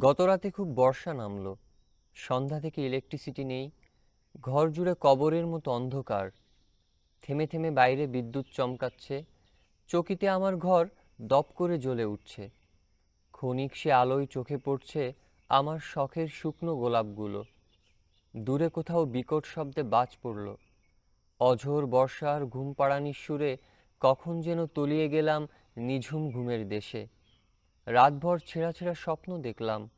গত রাতে খুব বর্ষা নামলো। সন্ধ্যা থেকে ইলেকট্রিসিটি নেই। ঘর জুড়ে কবরের মতো অন্ধকার। থেমে থেমে বাইরে বিদ্যুৎ চমকাচ্ছে। চকিতে আমার ঘর দপ করে জ্বলে উঠছে। ক্ষণিক সে আলোয় চোখে পড়ছে আমার শখের শুকনো গোলাপগুলো। দূরে কোথাও বিকট শব্দে বাজ পড়ল। অঝোর বর্ষার ঘুম পাড়ানির সুরে কখন যেন তলিয়ে গেলাম নিঝুম ঘুমের দেশে। রাতভর ছেঁড়া ছেঁড়া স্বপ্ন দেখলাম।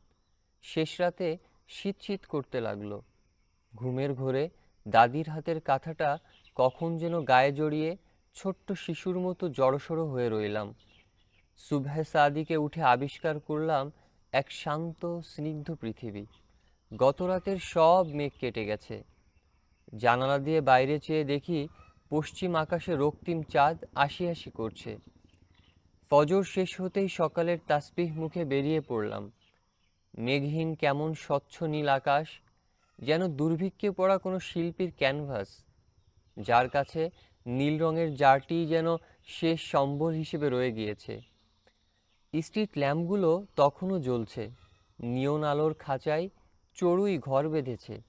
শেষ রাতে শীত শীত করতে লাগল। ঘুমের ঘোরে দাদির হাতের কাঁথাটা কখন যেন গায়ে জড়িয়ে ছোট্ট শিশুর মতো জড়সড়ো হয়ে রইলাম। সুবহে সাদিকে উঠে আবিষ্কার করলাম এক শান্ত, স্নিগ্ধ পৃথিবী। গত রাতের সব মেঘ কেটে গেছে। জানালা দিয়ে বাইরে চেয়ে দেখি পশ্চিম আকাশে রক্তিম চাঁদ আশি আশি করছে। ফজর শেষ হতেই সকালের তাসবিহ মুখে বেরিয়ে পড়লাম। মেঘহীন কেমন স্বচ্ছ নীল আকাশ, যেন দুর্ভিক্ষে পড়া কোনো শিল্পীর ক্যানভাস, যার কাছে নীল রঙের জারটি যেন শেষ সম্বল হিসেবে রয়ে গিয়েছে। স্ট্রিট ল্যাম্পগুলো তখনও জ্বলছে, নিয়ন আলোর খাঁচায় চড়ুই ঘর বেঁধেছে।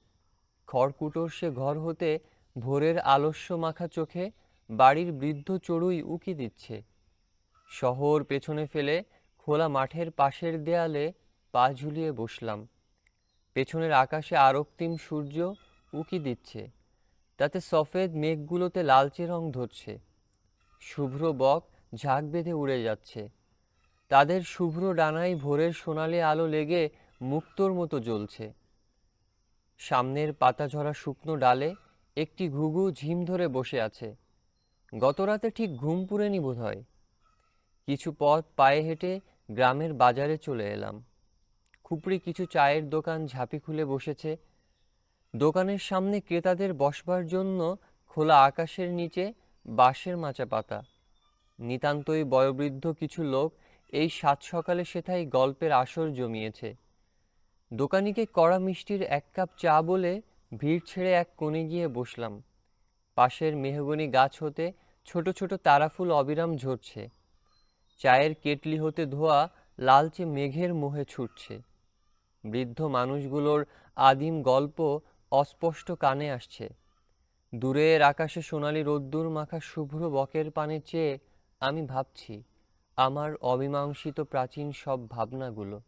খড়কুটোর সে ঘর হতে ভোরের আলস্য মাখা চোখে বাড়ির বৃদ্ধ চড়ুই উকি দিচ্ছে। শহর পেছনে ফেলে খোলা মাঠের পাশের দেয়ালে পা ঝুলিয়ে বসলাম। পেছনের আকাশে আরক্তিম সূর্য উকি দিচ্ছে। তাতে সফেদ মেঘগুলোতে লালচে রং ধরছে। শুভ্র বক ঝাঁক বেঁধে উড়ে যাচ্ছে। তাদের শুভ্র ডানায় ভোরের সোনালি আলো লেগে মুক্তোর মতো জ্বলছে। সামনের পাতা ঝরা শুকনো ডালে একটি ঘুঘু ঝিম ধরে বসে আছে। গতরাতে ঠিক ঘুম পুড়েনি বোধ হয় কিছু পথ পায়ে হেঁটে গ্রামের বাজারে চলে এলাম। খুপড়ি কিছু চায়ের দোকান ঝাঁপি খুলে বসেছে। দোকানের সামনে ক্রেতাদের বসবার জন্য খোলা আকাশের নিচে বাঁশের মাচা পাতা। নিতান্তই বয়োবৃদ্ধ কিছু লোক এই সাত সকালে সেথায় গল্পের আসর জমিয়েছে। দোকানিকে কড়া মিষ্টির এক কাপ চা বলে ভিড় ছেড়ে এক কোণে গিয়ে বসলাম। পাশের মেহগনি গাছ হতে ছোট ছোট তারাফুল অবিরাম ঝরছে। চায়ের কেটলি হতে ধোয়া লালচে মেঘের মোহে ছুটছে। বৃদ্ধ মানুষগুলোর আদিম গল্প অস্পষ্ট কানে আসছে। দূরের আকাশে সোনালি রোদ্দুর মাখা শুভ্র বকের পানে চেয়ে আমি ভাবছি, আমার অমীমাংসিত প্রাচীন সব ভাবনাগুলো।